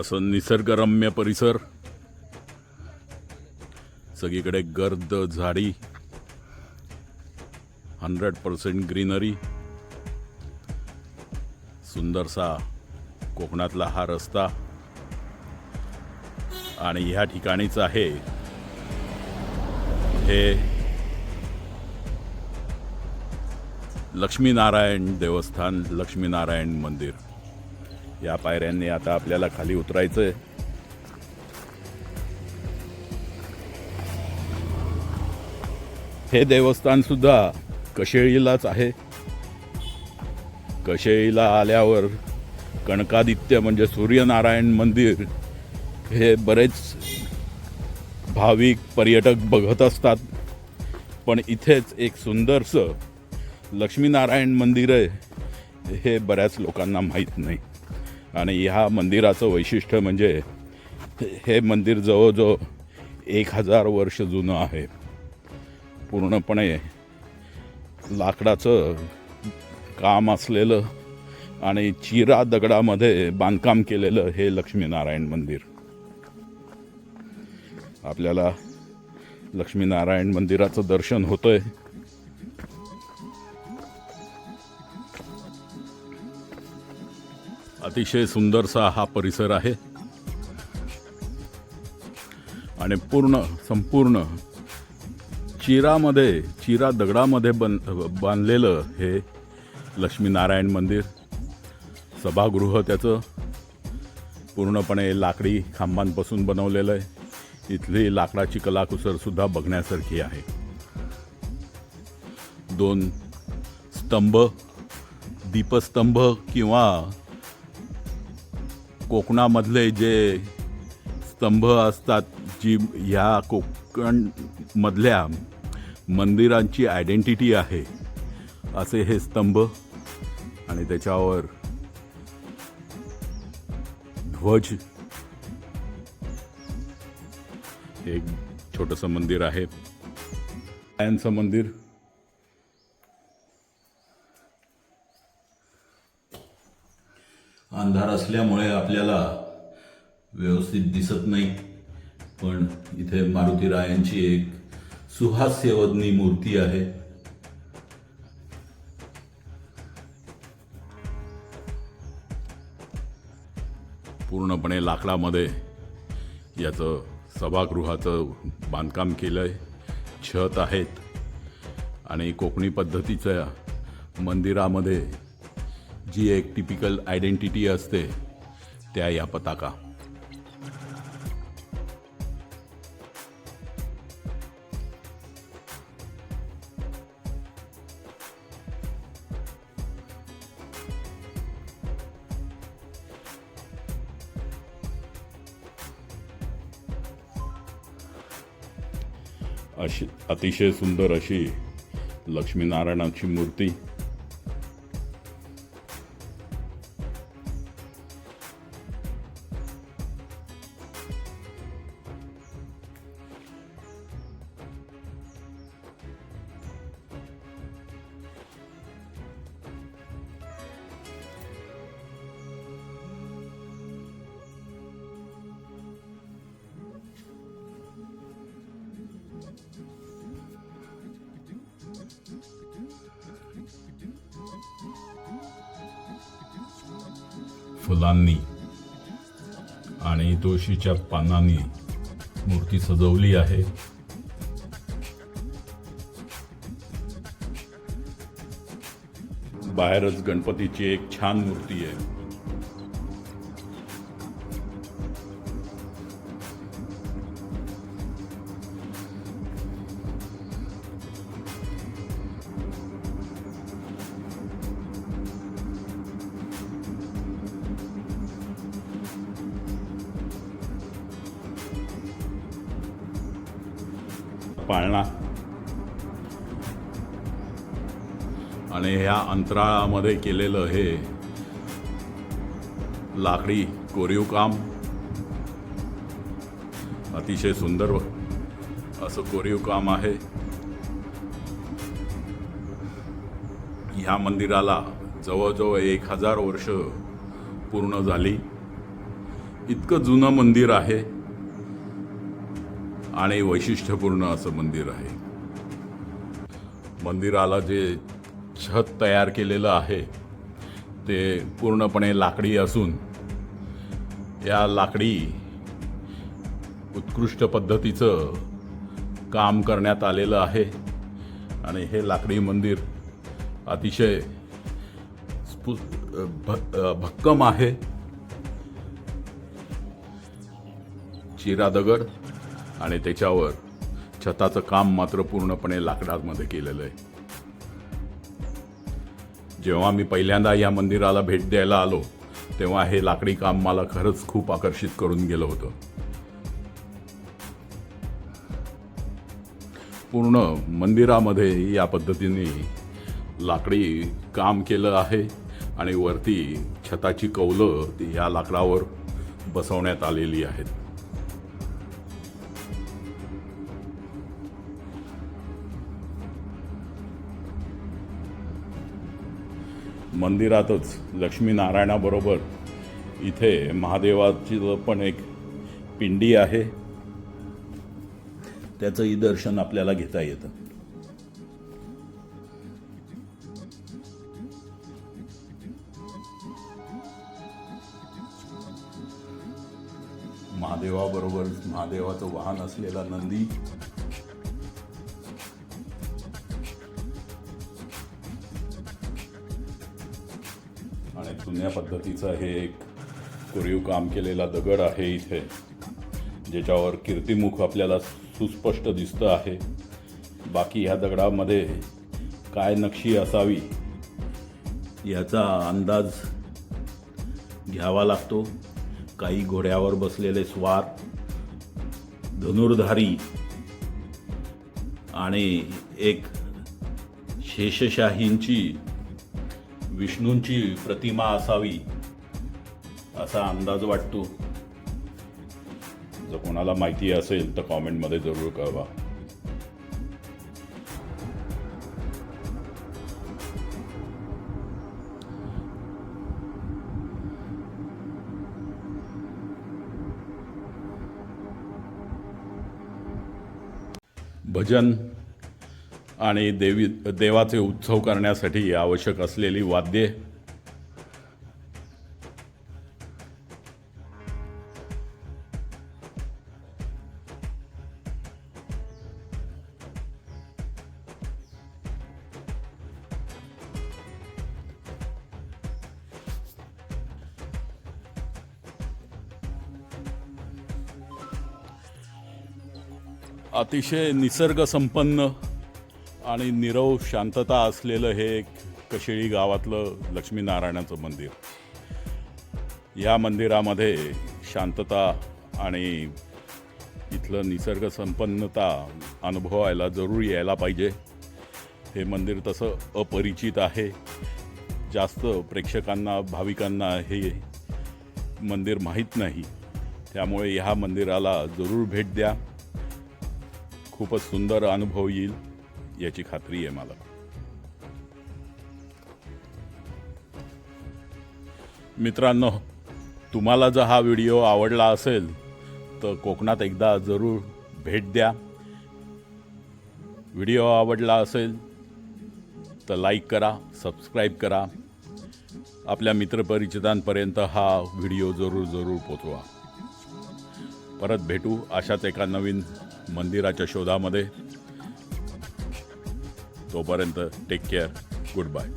असं निसर्गरम्य परिसर. सगळीकडे गर्द झाडी. हंड्रेड पर्सेंट ग्रीनरी सुंदरसा कोकणातला हा रस्ता. आणि ह्या ठिकाणीच आहे. हे लक्ष्मीनारायण देवस्थान लक्ष्मीनारायण मंदिर. या पायऱ्यांनी आता आपल्याला खाली उतरायचंय. हे देवस्थान सुद्धा कशेळीलाच आहे. कशेळीला आल्यावर कणकादित्य म्हणजे सूर्यनारायण मंदिर हे बरेच भाविक पर्यटक बघत असतात. पण इथेच एक सुंदरसं लक्ष्मीनारायण मंदिर आहे हे बऱ्याच लोकांना माहीत नाही. आणि ह्या मंदिराचं वैशिष्ट्य म्हणजे हे मंदिर जवळजवळ एक हजार वर्ष जुनं आहे. पूर्णपणे लाकडाचं काम असलेलं आणि चिरा दगडामध्ये बांधकाम केलेलं हे लक्ष्मीनारायण मंदिर. आपल्याला लक्ष्मीनारायण मंदिराचं दर्शन होतं आहे अतिशय सुंदरसा हा परिसर आहे. आणि पूर्ण संपूर्ण चिरामध्ये चिरा दगडामध्ये बन बांधलेलं हे लक्ष्मीनारायण मंदिर सभागृह त्याचं पूर्णपणे लाकडी खांबांपासून बनवलेलं आहे. इथली लाकडाची कलाकुसरसुद्धा बघण्यासारखी आहे. दोन स्तंभ दीपस्तंभ किंवा कोकणामधले जे स्तंभ असतात जी ह्या कोकणमधल्या मंदिरांची आयडेंटिटी आहे असे हे स्तंभ आणि त्याच्यावर ध्वज. एक छोटंसं मंदिर आहे. यांचं मंदिर. अंधार असल्यामुळे आपल्याला व्यवस्थित दिसत नाही पण इथे मारुतीरायांची एक सुहास्यवदनी मूर्ती आहे. पूर्णपणे लाकडामध्ये याचं सभागृहाचं बांधकाम केलं आहे छत आहेत. आणि कोकणी पद्धतीच्या मंदिरामध्ये जी एक टिपिकल आयडेंटिटी असते त्या या पताका. अशी अतिशय सुंदर अशी लक्ष्मीनारायणाची मूर्ती फुलांनी आणि तुळशीच्या पानांनी मूर्ती सजवली आहे. बाहेरच गणपतीची एक छान मूर्ती आहे. पाळणा आणि ह्या अंतराळामध्ये केलेलं हे लाकडी कोरीव काम अतिशय सुंदर असं कोरीव काम आहे. ह्या मंदिराला जवळजवळ एक हजार वर्ष पूर्ण झाली. इतकं जुनं मंदिर आहे. आणि वैशिष्ट्यपूर्ण असं मंदिर आहे. मंदिराला जे छत तयार केलेलं आहे ते पूर्णपणे लाकडी असून या लाकडी उत्कृष्ट पद्धतीचं काम करण्यात आलेलं आहे. आणि हे लाकडी मंदिर अतिशय स्फु भ- भक्कम आहे. चिरा दगड आणि त्याच्यावर छताचं काम मात्र पूर्णपणे लाकडामध्ये केलेलं आहे. जेव्हा मी पहिल्यांदा या मंदिराला भेट द्यायला आलो तेव्हा हे लाकडी काम मला खरंच खूप आकर्षित करून गेलं होतं. पूर्ण मंदिरामध्ये या पद्धतीने लाकडी काम केलं आहे आणि वरती छताची कौलं ती या लाकडावर बसवण्यात आलेली आहेत. मंदिरातच लक्ष्मीनारायणाबरोबर इथे महादेवाची पण एक पिंडी आहे. त्याचंही दर्शन आपल्याला घेता येतं. महादेवाबरोबर महादेवाचं वाहन असलेला नंदी जुन्या पद्धतीचं हे एक कोरीव काम केलेला दगड आहे इथे ज्याच्यावर कीर्तिमुख आपल्याला सुस्पष्ट दिसतं आहे. बाकी ह्या दगडामध्ये काय नक्षी असावी याचा अंदाज घ्यावा लागतो. काही घोड्यावर बसलेले स्वार धनुर्धारी आणि एक शेषशाहींची विष्णूंची प्रतिमा असावी असा अंदाज वाटतो. जर कोणाला माहिती असेल तर कॉमेंटमध्ये जरूर कळवा. भजन आणि देवी देवाचे उत्सव करण्यासाठी आवश्यक असलेली वाद्ये. अतिशय निसर्गसंपन्न आणि निरव शांतता असलेलं हे एक कशेळी गावातलं लक्ष्मीनारायणाचं मंदिर. या मंदिरामध्ये शांतता आणि इथलं निसर्गसंपन्नता अनुभवायला जरूर यायला पाहिजे. हे मंदिर तसं अपरिचित आहे. जास्त प्रेक्षकांना भाविकांना हे मंदिर माहीत नाही. त्यामुळे ह्या मंदिराला जरूर भेट द्या. खूपच सुंदर अनुभव येईल. याची खात्री आहे मला. मित्रांनो तुम्हाला जर हा व्हिडिओ आवडला असेल तर कोकणात एकदा जरूर भेट द्या. व्हिडिओ आवडला असेल तर लाईक करा सबस्क्राईब करा. आपल्या मित्रपरिचितांपर्यंत हा व्हिडिओ जरूर जरूर पोचवा. परत भेटू अशाच एका नवीन मंदिराच्या शोधामध्ये. तोपर्यंत टेक केअर गुड बाय